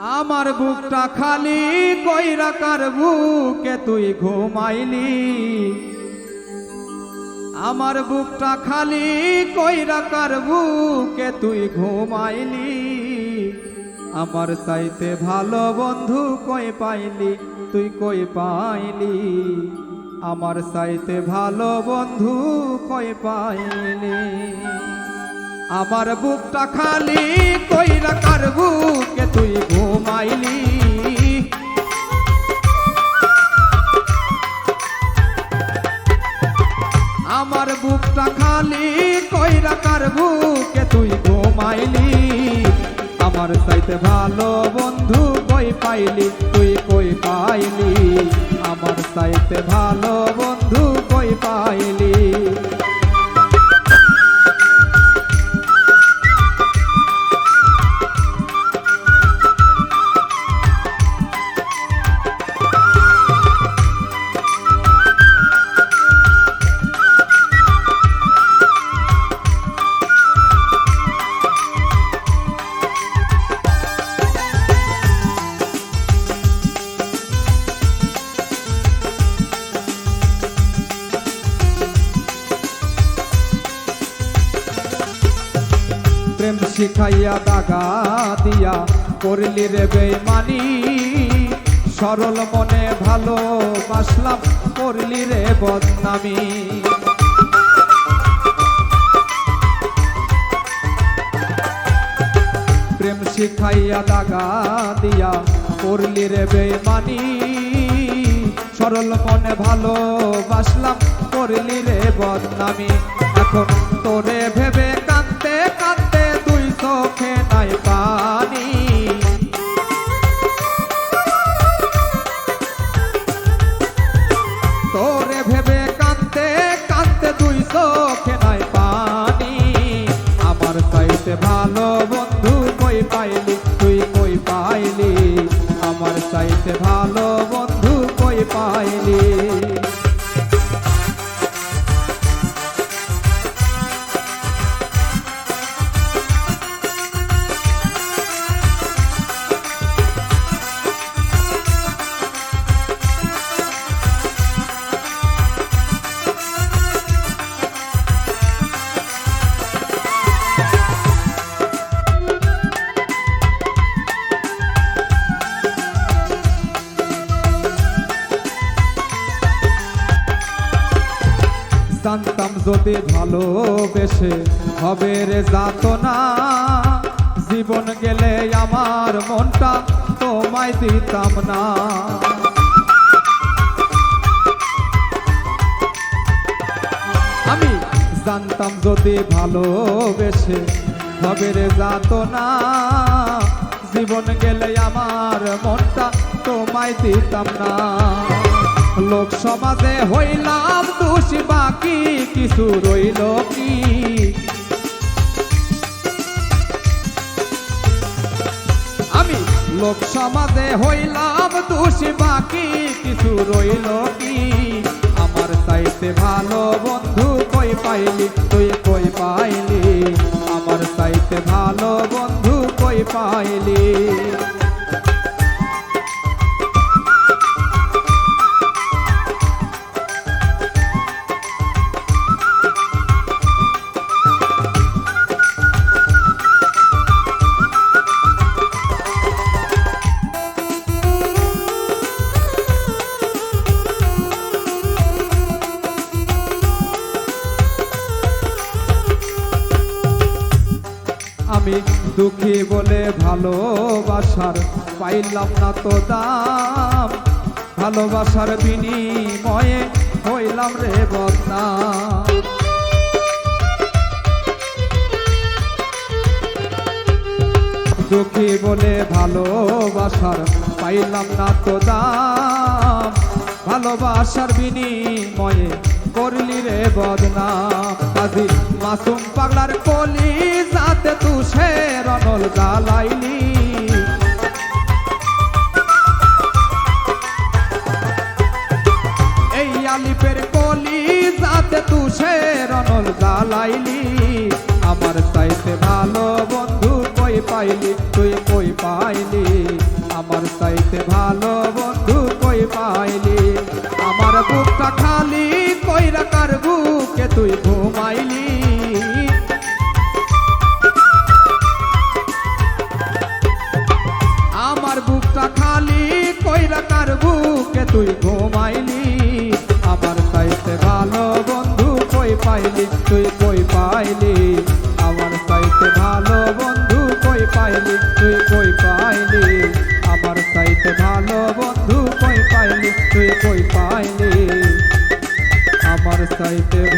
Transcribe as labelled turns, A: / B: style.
A: আমার বুকটা খালি কইরা কার বুকে তুই ঘুমাইলি? আমার বুকটা খালি কইরা কার বুকে তুই ঘুমাইলি? আমার চাইতে ভালো বন্ধু কই পাইলি? তুই কই পাইলি? আমার চাইতে ভালো বন্ধু কই পাইলি? আমার বুকটা খালি কইরা কার বুকে বুকে তুই ঘুমাইলি। আমার চাইতে ভালো বন্ধু কই পাইলি? তুই কই পাইলি? আমার চাইতে ভালো প্রেম শিখাইয়া দাগা দিয়া করলি রে বেমানি সরল মনে ভালো বাসলাম করলি রে বদনামি। প্রেম শিখাইয়া দাগা দিয়া করলি রে বেমানি সরল মনে ভালো বাসলাম করলি রে বদনামি। এখন তোরে ভেবে কাঁদতে দুই আমার চাইতে ভালো বন্ধু পাইলি? তুই আমার চাইতে ভালো বন্ধু কই পাইলি? জানতাম যদি ভালোবেসে হবে রে যাত না জীবন গেলে আমার মনটা তোমায় দিতাম না। আমি জানতাম যদি ভালোবেসে হবে রে যাত না জীবন গেলে আমার মনটা তোমায় দিতাম না। লোক সমাজে হইলাম দোষী বাকি, কিছু রইল কি? আমি লোক সমাজে হইলাম দোষী বাকি, কিছু রইল কি? আমার চাইতে ভালো বন্ধু কই পাইলি, তুই কই পাইলি? আমার চাইতে ভালো বন্ধু কই পাইলি? আমি দুঃখী বলে ভালোবাসার পাইলাম না তো দাম। ভালোবাসার বিনিময়ে হইলাম রে বদনাম। দুঃখী বলে ভালোবাসার পাইলাম না তো দাম। ভালোবাসার বিনিময়ে করলি রে বদনাম। কাজী মাসুম পাগলার কলি জ্বালাইলি। এই আলিপের কলি যাতে তুষের অনল জ্বালাইলি। আমার চাইতে ভালো বন্ধু কই পাইলি? তুই কই পাইলি? আমার চাইতে ভালো বন্ধু কই পাইলি? আমার বুকটা খালি কইরা কার বুকে তুই ঘুমাইলি? তুই ঘুমাইলি আমার চাইতে ভালো বন্ধু কই পাইলি? তুই কই পাইলি? আমার চাইতে ভালো বন্ধু কই পাইলি? তুই কই পাইলি? আমার চাইতে ভালো বন্ধু কই পাইলি? তুই কই পাইলি? আমার চাইতে